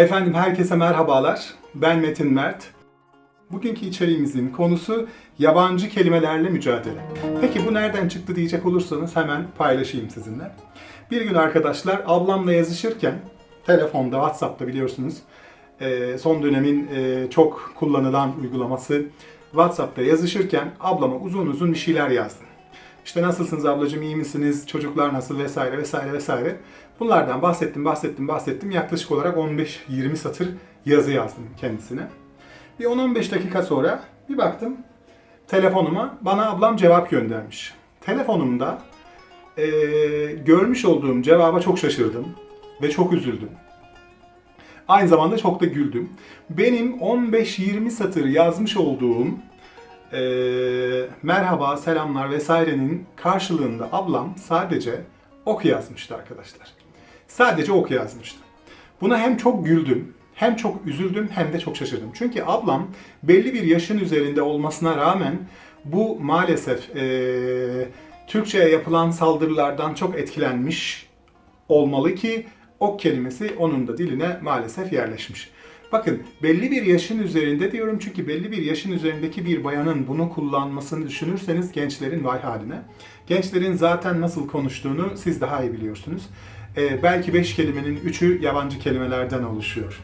Efendim herkese merhabalar. Ben Metin Mert. Bugünkü içeriğimizin konusu yabancı kelimelerle mücadele. Peki bu nereden çıktı diyecek olursanız hemen paylaşayım sizinle. Bir gün arkadaşlar ablamla yazışırken telefonda, WhatsApp'ta biliyorsunuz e, son dönemin e, çok kullanılan uygulaması WhatsApp'ta yazışırken ablama uzun uzun bir şeyler yazdım. İşte nasılsınız ablacığım, iyi misiniz, çocuklar nasıl vesaire vesaire vesaire. Bunlardan bahsettim, bahsettim, bahsettim. Yaklaşık olarak 15-20 satır yazı yazdım kendisine. Bir 10-15 dakika sonra bir baktım telefonuma bana ablam cevap göndermiş. Telefonumda eee, görmüş olduğum cevaba çok şaşırdım ve çok üzüldüm. Aynı zamanda çok da güldüm. Benim 15-20 satır yazmış olduğum eee, merhaba, selamlar vesairenin karşılığında ablam sadece ok yazmıştı arkadaşlar. Sadece ok yazmıştı. Buna hem çok güldüm, hem çok üzüldüm hem de çok şaşırdım. Çünkü ablam belli bir yaşın üzerinde olmasına rağmen bu maalesef eee Türkçe'ye yapılan saldırılardan çok etkilenmiş olmalı ki ok kelimesi onun da diline maalesef yerleşmiş. Bakın belli bir yaşın üzerinde diyorum çünkü belli bir yaşın üzerindeki bir bayanın bunu kullanmasını düşünürseniz gençlerin vay haline. Gençlerin zaten nasıl konuştuğunu siz daha iyi biliyorsunuz. Ee, belki 5 kelimenin 3'ü yabancı kelimelerden oluşuyor.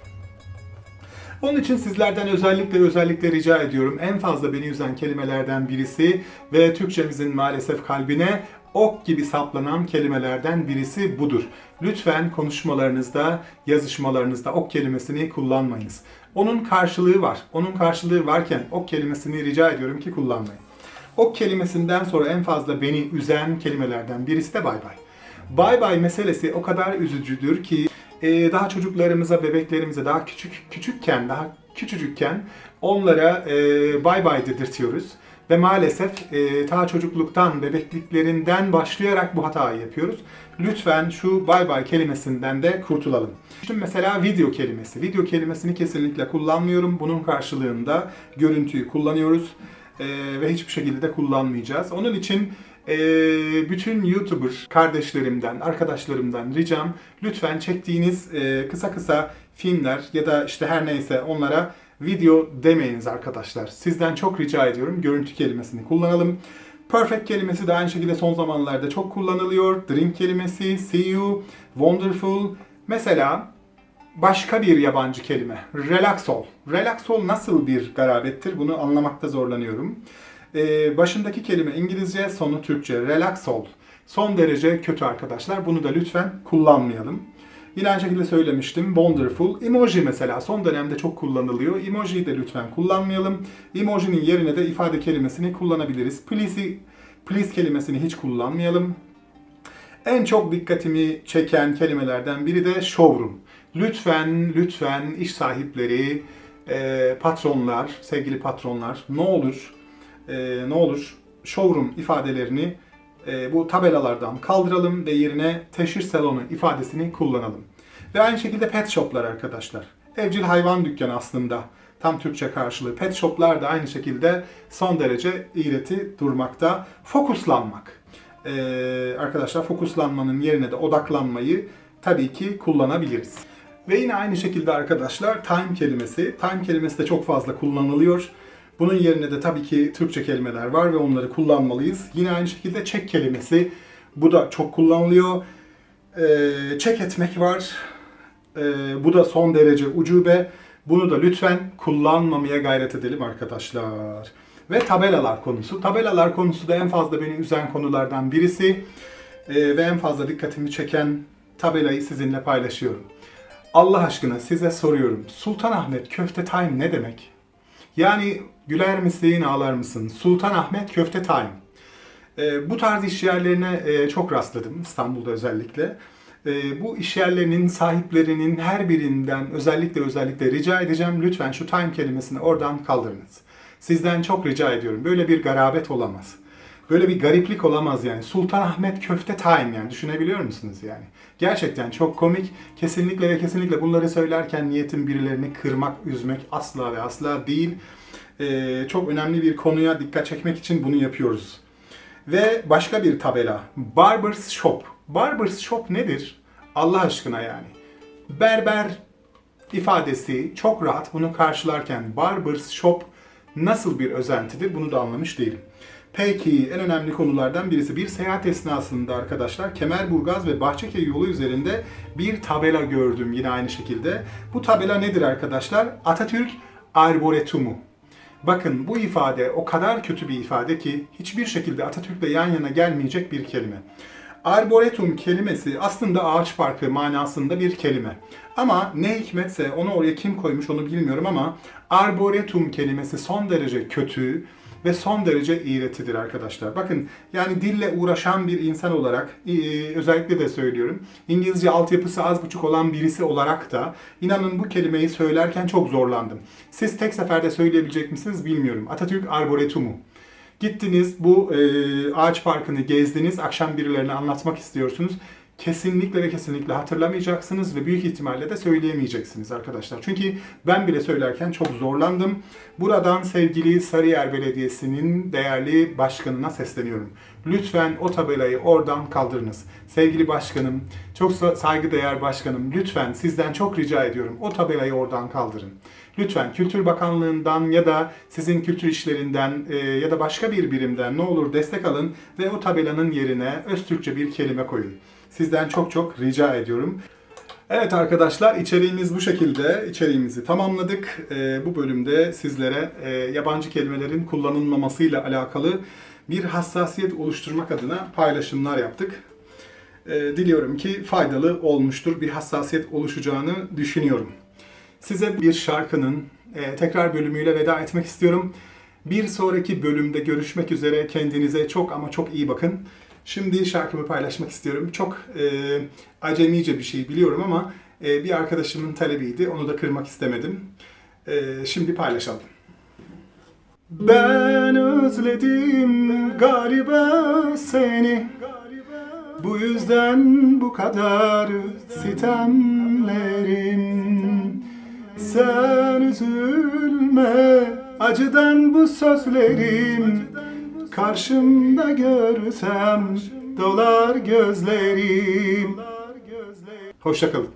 Onun için sizlerden özellikle özellikle rica ediyorum. En fazla beni üzen kelimelerden birisi ve Türkçemizin maalesef kalbine ok gibi saplanan kelimelerden birisi budur. Lütfen konuşmalarınızda, yazışmalarınızda ok kelimesini kullanmayınız. Onun karşılığı var. Onun karşılığı varken ok kelimesini rica ediyorum ki kullanmayın. Ok kelimesinden sonra en fazla beni üzen kelimelerden birisi de bay bay. Bay bay meselesi o kadar üzücüdür ki e, daha çocuklarımıza, bebeklerimize daha küçük küçükken, daha küçücükken onlara e, bay bay dedirtiyoruz. Ve maalesef e, ta çocukluktan, bebekliklerinden başlayarak bu hatayı yapıyoruz. Lütfen şu bay bay kelimesinden de kurtulalım. Şimdi mesela video kelimesi. Video kelimesini kesinlikle kullanmıyorum. Bunun karşılığında görüntüyü kullanıyoruz. E, ve hiçbir şekilde de kullanmayacağız. Onun için e, bütün YouTuber kardeşlerimden, arkadaşlarımdan ricam lütfen çektiğiniz e, kısa kısa filmler ya da işte her neyse onlara video demeyiniz arkadaşlar. Sizden çok rica ediyorum görüntü kelimesini kullanalım. Perfect kelimesi de aynı şekilde son zamanlarda çok kullanılıyor. Drink kelimesi, see you, wonderful. Mesela başka bir yabancı kelime. Relax ol. Relax ol nasıl bir garabettir? Bunu anlamakta zorlanıyorum. Ee, başındaki kelime İngilizce, sonu Türkçe. Relax ol. Son derece kötü arkadaşlar. Bunu da lütfen kullanmayalım. Yine aynı şekilde söylemiştim. Wonderful. Emoji mesela son dönemde çok kullanılıyor. Emoji'yi de lütfen kullanmayalım. Emoji'nin yerine de ifade kelimesini kullanabiliriz. Please'i, please kelimesini hiç kullanmayalım. En çok dikkatimi çeken kelimelerden biri de showroom. Lütfen, lütfen iş sahipleri, e, patronlar, sevgili patronlar ne olur, e, ne olur showroom ifadelerini e, bu tabelalardan kaldıralım ve yerine teşhir salonu ifadesini kullanalım. Ve aynı şekilde pet shoplar arkadaşlar. Evcil hayvan dükkanı aslında tam Türkçe karşılığı. Pet shoplar da aynı şekilde son derece iğreti durmakta. Fokuslanmak. Ee, arkadaşlar fokuslanmanın yerine de odaklanmayı tabii ki kullanabiliriz. Ve yine aynı şekilde arkadaşlar time kelimesi. Time kelimesi de çok fazla kullanılıyor. Bunun yerine de tabii ki Türkçe kelimeler var ve onları kullanmalıyız. Yine aynı şekilde check kelimesi. Bu da çok kullanılıyor. Ee, check etmek var. Ee, bu da son derece ucube. Bunu da lütfen kullanmamaya gayret edelim arkadaşlar. Ve tabelalar konusu. Tabelalar konusu da en fazla beni üzen konulardan birisi. Ee, ve en fazla dikkatimi çeken tabelayı sizinle paylaşıyorum. Allah aşkına size soruyorum. Sultanahmet Köfte Time ne demek? Yani güler misin, ağlar mısın? Sultanahmet Köfte Time. Ee, bu tarz iş yerlerine e, çok rastladım İstanbul'da özellikle. Ee, bu iş yerlerinin sahiplerinin her birinden özellikle özellikle rica edeceğim lütfen şu time kelimesini oradan kaldırınız. Sizden çok rica ediyorum. Böyle bir garabet olamaz. Böyle bir gariplik olamaz yani. Sultanahmet Köfte Time yani düşünebiliyor musunuz yani? Gerçekten çok komik. Kesinlikle ve kesinlikle bunları söylerken niyetim birilerini kırmak, üzmek asla ve asla değil. Ee, çok önemli bir konuya dikkat çekmek için bunu yapıyoruz. Ve başka bir tabela. Barber's Shop. Barber's Shop nedir? Allah aşkına yani. Berber ifadesi çok rahat bunu karşılarken barbers shop nasıl bir özentidir bunu da anlamış değilim. Peki en önemli konulardan birisi bir seyahat esnasında arkadaşlar Kemerburgaz ve Bahçeköy yolu üzerinde bir tabela gördüm yine aynı şekilde. Bu tabela nedir arkadaşlar? Atatürk Arboretumu. Bakın bu ifade o kadar kötü bir ifade ki hiçbir şekilde Atatürk'le yan yana gelmeyecek bir kelime. Arboretum kelimesi aslında ağaç parkı manasında bir kelime. Ama ne hikmetse onu oraya kim koymuş onu bilmiyorum ama arboretum kelimesi son derece kötü ve son derece iğretidir arkadaşlar. Bakın yani dille uğraşan bir insan olarak e, özellikle de söylüyorum. İngilizce altyapısı az buçuk olan birisi olarak da inanın bu kelimeyi söylerken çok zorlandım. Siz tek seferde söyleyebilecek misiniz bilmiyorum. Atatürk Arboretumu. Gittiniz bu e, ağaç parkını gezdiniz, akşam birilerine anlatmak istiyorsunuz. Kesinlikle ve kesinlikle hatırlamayacaksınız ve büyük ihtimalle de söyleyemeyeceksiniz arkadaşlar. Çünkü ben bile söylerken çok zorlandım. Buradan sevgili Sarıyer Belediyesi'nin değerli başkanına sesleniyorum. Lütfen o tabelayı oradan kaldırınız. Sevgili başkanım, çok sa- saygıdeğer başkanım, lütfen sizden çok rica ediyorum o tabelayı oradan kaldırın. Lütfen Kültür Bakanlığı'ndan ya da sizin kültür işlerinden e, ya da başka bir birimden ne olur destek alın ve o tabelanın yerine Öztürkçe bir kelime koyun. Sizden çok çok rica ediyorum. Evet arkadaşlar içeriğimiz bu şekilde. İçeriğimizi tamamladık. E, bu bölümde sizlere e, yabancı kelimelerin kullanılmamasıyla alakalı bir hassasiyet oluşturmak adına paylaşımlar yaptık. E, diliyorum ki faydalı olmuştur. Bir hassasiyet oluşacağını düşünüyorum. Size bir şarkının e, tekrar bölümüyle veda etmek istiyorum. Bir sonraki bölümde görüşmek üzere. Kendinize çok ama çok iyi bakın. Şimdi şarkımı paylaşmak istiyorum. Çok e, acemice bir şey biliyorum ama e, bir arkadaşımın talebiydi. Onu da kırmak istemedim. E, şimdi paylaşalım. Ben özledim galiba seni Bu yüzden bu kadar sitemlerim Sen üzülme acıdan bu sözlerim Karşımda görsem dolar gözlerim Hoşçakalın.